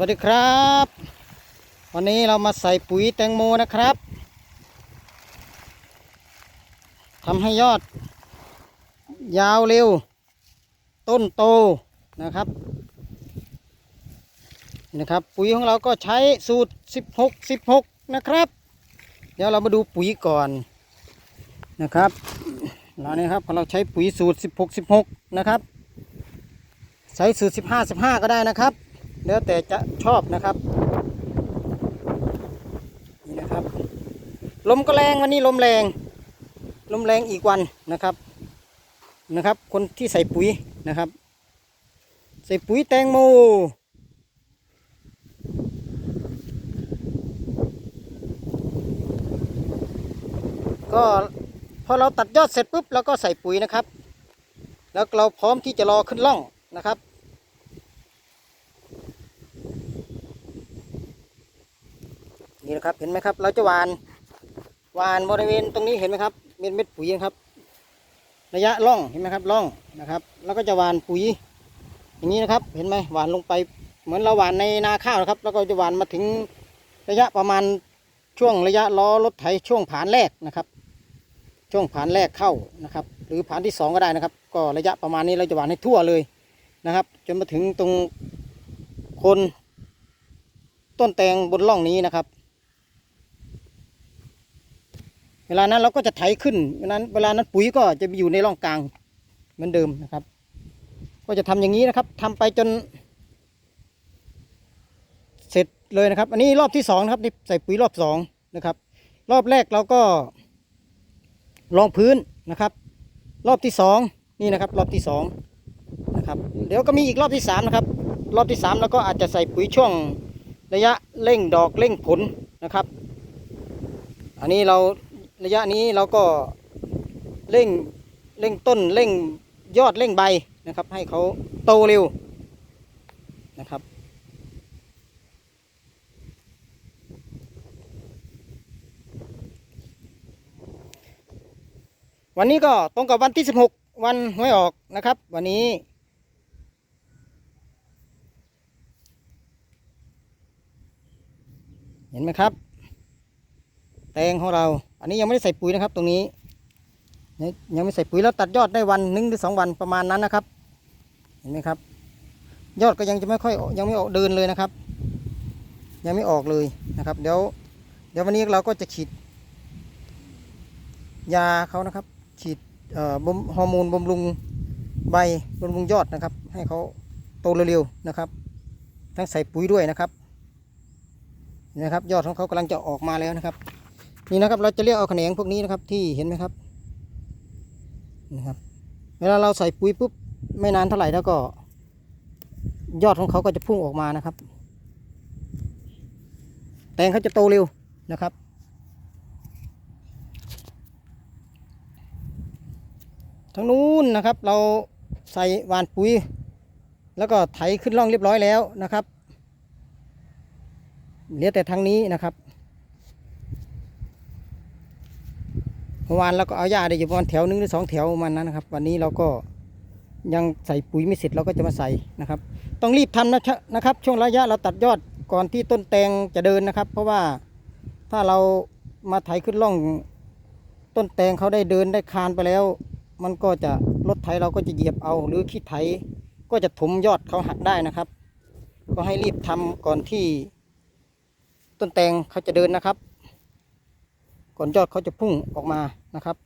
วัสดีครับ วันนี้เรามาใส่ปุ๋ยแตงโมนะครับทำให้ยอด ยาวเร็ว ต้นโตนะครับนี่นะครับ ปุ๋ยของเราก็ใช้สูตร 16 16 นะครับ เดี๋ยวเรามาดูปุ๋ยก่อนนะครับเราเนี่ยครับเราใช้ปุ๋ยสูตร 16 16 นะครับ ใช้สูตร 15 15 ก็ได้นะครับ แล้วแต่จะชอบนะครับนี่นะครับ ลมก็แรงวันนี้ลมแรง ลมแรงอีกวันนะครับนะครับ คนที่ใส่ปุ๋ยนะครับ ใส่ปุ๋ยแตงโมก็พอเราตัดยอดเสร็จปุ๊บเราก็ใส่ปุ๋ยนะครับ แล้วเราพร้อมที่จะรอขึ้นร่องนะครับ นี่นะครับเห็นไหมครับ เราจะหวานหวานบริเวณตรงนี้เห็นไหมครับเม็ดเม็ดปุ๋ยครับ ระยะร่องเห็นไหมครับร่องนะครับ แล้วก็จะหวานปุ๋ย อย่างนี้นะครับ เห็นไหมหวานลงไป เหมือนเราหวานในนาข้าวนะครับ แล้วก็จะหวานมาถึงระยะประมาณช่วงระยะล้อรถไถช่วงผานแรกนะครับ ช่วงผานแรกเข้านะครับ หรือผานที่สองก็ได้นะครับ ก็ระยะประมาณนี้เราจะหวานให้ทั่วเลยนะครับ จนมาถึงตรงคนต้นแตงบนร่องนี้นะครับ เวลานั้นเราก็จะไถขึ้นเวลานั้นเวลานั้นปุ๋ยก็จะอยู่ในร่องกลางเหมือนเดิมนะครับ ก็จะทำอย่างนี้นะครับทำไปจน เสร็จเลยนะครับ อันนี้รอบที่สองนะครับนี่ใส่ปุ๋ยรอบสองนะครับ รอบแรกเราก็รองพื้นนะครับ รอบที่สองนี่นะครับ รอบที่สองนะครับเดี๋ยวก็มีอีกรอบที่สามนะครับ รอบที่สามเราก็อาจจะใส่ปุ๋ยช่วงระยะเร่งดอกเร่งผลนะครับ อันนี้เรา ระยะนี้เราก็เร่งเร่งต้นเร่งยอดเร่งใบนะครับ ให้เขาโตเร็วนะครับ วันนี้ก็ตรงกับวันที่ 16 วันหวยออกนะครับ วันนี้ เห็นไหมครับ แตงของเรา นนี้ยังไม่ได้ใส่ปุ๋ยนะครับ ตรงนี้ ยังไม่ใส่ปุ๋ยแล้วตัดยอดได้วันหนึ่งหรือสองวันประมาณนั้นนะครับ เห็นไหมครับ ยอดก็ยังจะไม่ค่อยยังไม่ออกเดินเลยนะครับ ยังไม่ออกเลยนะครับ เดี๋ยวเดี๋ยววันนี้เราก็จะฉีดยาเขานะครับ ฉีดฮอร์โมนบำรุงใบบำรุงยอดนะครับ ให้เขาโตเร็วๆนะครับ ทั้งใส่ปุ๋ยด้วยนะครับนะครับ ยอดของเขากำลังจะออกมาแล้วนะครับ นี่นะครับ เราจะเรียกเอาแขนงพวกนี้นะครับ ที่เห็นไหมครับนะครับเวลาเราใส่ปุ๋ยปุ๊บไม่นานเท่าไหร่แล้วก็ ยอดของเขาก็จะพุ่งออกมานะครับ แตงเขาจะโตเร็วนะครับทางนู้นนะครับ เราใส่หวานปุ๋ย แล้วก็ไถขึ้นร่องเรียบร้อยแล้วนะครับเหลือแต่ทางนี้นะครับ เมื่อวานเราก็เอาหญ้าได้อยู่ประมาณแถวหนึ่งหรือสองแถวประมาณนั้นนะครับ วันนี้เราก็ยังใส่ปุ๋ยไม่เสร็จเราก็จะมาใส่นะครับ ต้องรีบทำนะนะครับ ช่วงระยะเราตัดยอดก่อนที่ต้นแตงจะเดินนะครับ เพราะว่าถ้าเรามาไถขึ้นร่อง ต้นแตงเขาได้เดินได้คานไปแล้ว มันก็จะรถไถเราก็จะเหยียบเอา หรือขี้ไถก็จะถมยอดเขาหักได้นะครับ ก็ให้รีบทำก่อนที่ต้นแตงเขาจะเดินนะครับ ก่อนยอดเขาจะพุ่งออกมานะครับ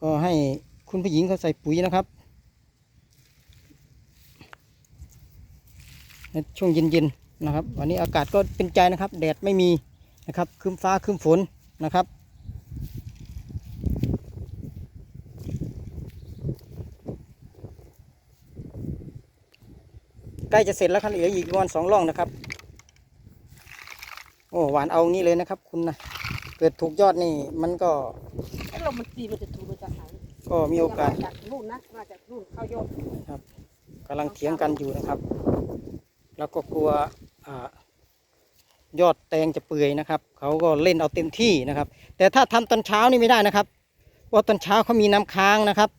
ก็ให้คุณผู้หญิงเขาใส่ปุ๋ยนะครับ ในช่วงเย็นๆนะครับ วันนี้อากาศก็เป็นใจนะครับ แดดไม่มีนะครับครึ้มฟ้าครึ้มฝนนะครับ ใกล้จะเสร็จแล้วครับเหลืออีกประมาณสองร่องนะครับ โอ้หวานเอางี้เลยนะครับ คุณนะเกิดถูกยอดนี่มันก็ไอ้ลมมันตีมันจะถูกมาจากไหนก็มีโอกาส จากนู่นนะมาจากนู่นเข้ายกครับกำลังเถียงกันอยู่นะครับ แล้วก็กลัวอายอดแตงจะเปื่อยนะครับ เขาก็เล่นเอาเต็มที่นะครับ แต่ถ้าทำตอนเช้านี่ไม่ได้นะครับเพราะตอนเช้าเขามีน้ำค้างนะครับ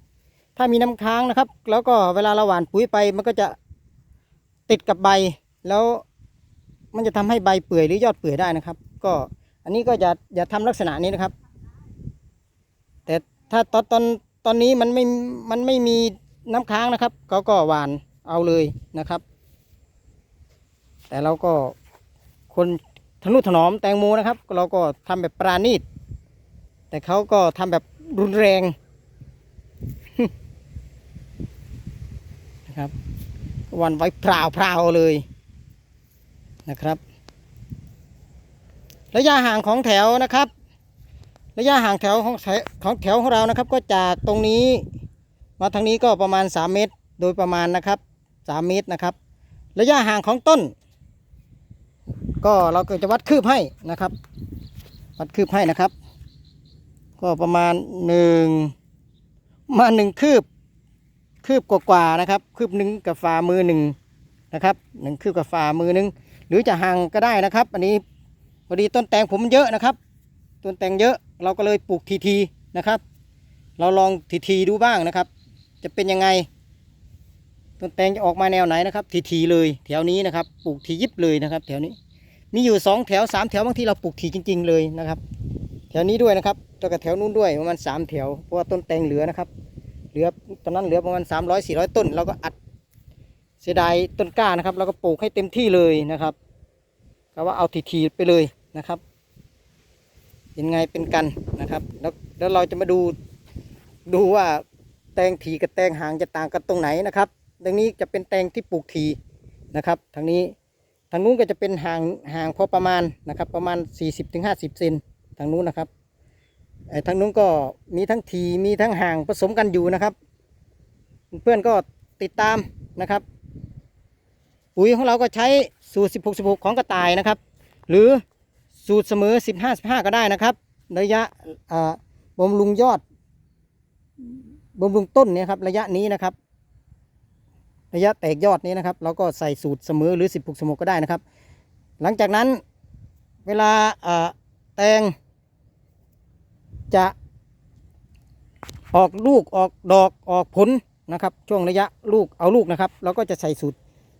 ถ้ามีน้ำค้างนะครับ แล้วก็เวลาเราหว่านปุ๋ยไปมันก็จะ ติดกับใบแล้วมันจะทำให้ใบเปื่อยหรือยอดเปื่อยได้นะครับ ก็อันนี้ก็อย่าอย่าทำลักษณะนี้นะครับ แต่ถ้าตอนตอนตอนนี้มันไม่มันไม่มีน้ำค้างนะครับเขาก็หวานเอาเลยนะครับ แต่เราก็คนทนุถนอมแตงโมนะครับ เราก็ทำแบบปราณีตแต่เขาก็ทำแบบรุนแรงนะครับ วันไว้พราวพราวเลยนะครับ ระยะห่างของแถวนะครับ ระยะห่างแถวของแถวของแถวของเรานะครับ ก็จากตรงนี้มาทางนี้ก็ประมาณ 3 เมตรโดยประมาณนะครับ 3 เมตรนะครับ ระยะห่างของต้น ก็เราก็จะวัดคืบให้นะครับ วัดคืบให้นะครับ ก็ประมาณหนึ่งมาหนึ่งคืบ คืบกว่าๆนะครับ คืบหนึ่งกับฝ่ามือหนึ่งนะครับหนึ่งคืบกับฝ่ามือหนึ่งหรือจะห่างก็ได้นะครับ อันนี้พอดีต้นแตงผมเยอะนะครับ ต้นแตงเยอะเราก็เลยปลูกทีๆนะครับ เราลองทีๆดูบ้างนะครับ จะเป็นยังไง ต้นแตงจะออกมาแนวไหนนะครับ ทีๆเลยแถวนี้นะครับ ปลูกทียิบเลยนะครับ แถวนี้ มีอยู่สองแถวสามแถวบางทีเราปลูกทีจริง ๆ เลยนะครับ แถวนี้ด้วยนะครับแล้วก็แถวนู้นด้วยประมาณสามแถวเพราะว่าต้นแตงเหลือนะครับ ลือตอนนั้นเหลือประมาณสามร้อยสี่ร้อยต้นเราก็อัดเสียดายต้นกล้านะครับเราก็ปลูกให้เต็มที่เลยนะครับก็ว่าเอาทีๆไปเลยนะครับเป็นไงเป็นกันนะครับ แล้วแล้วเราจะมาดูดูว่าแตงทีกับแตงหางจะต่างกันตรงไหนนะครับดังนี้จะเป็นแตงที่ปลูกทีนะครับทางนี้ทางนู้นก็จะเป็นห่างห่างพอประมาณนะครับ ประมาณ 40-50เซนทางนู้นนะครับ ไอ้ทางนู้นก็มีทั้งทีมีทั้งห่างผสมกันอยู่นะครับ เพื่อนก็ติดตามนะครับ ปุ๋ยของเราก็ใช้สูตร 16 16 ของกระต่ายนะครับ หรือสูตรเสมอ 15 15 ก็ได้นะครับ ระยะอ่าบำรุงยอดบำรุงต้นเนี่ยครับระยะนี้นะครับ ระยะแตกยอดนี้นะครับ เราก็ใส่สูตรเสมอหรือ 16 16 ก็ได้นะครับ หลังจากนั้นเวลาแตง จะออกลูกออกดอกออกผลนะครับ ช่วงระยะลูกเอาลูกนะครับ เราก็จะใส่สูตร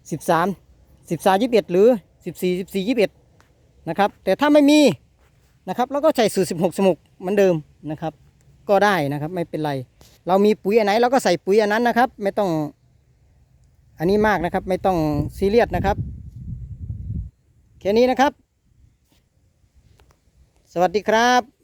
13 13 21 หรือ 14 14 21 นะครับ แต่ถ้าไม่มีนะครับเราก็ใส่สูตร 16 16เหมือนเดิมนะครับ ก็ได้นะครับไม่เป็นไร เรามีปุ๋ยอันไหนเราก็ใส่ปุ๋ยอันนั้นนะครับ ไม่ต้องอันนี้มากนะครับไม่ต้องซีเรียสนะครับแค่นี้นะครับ สวัสดีครับ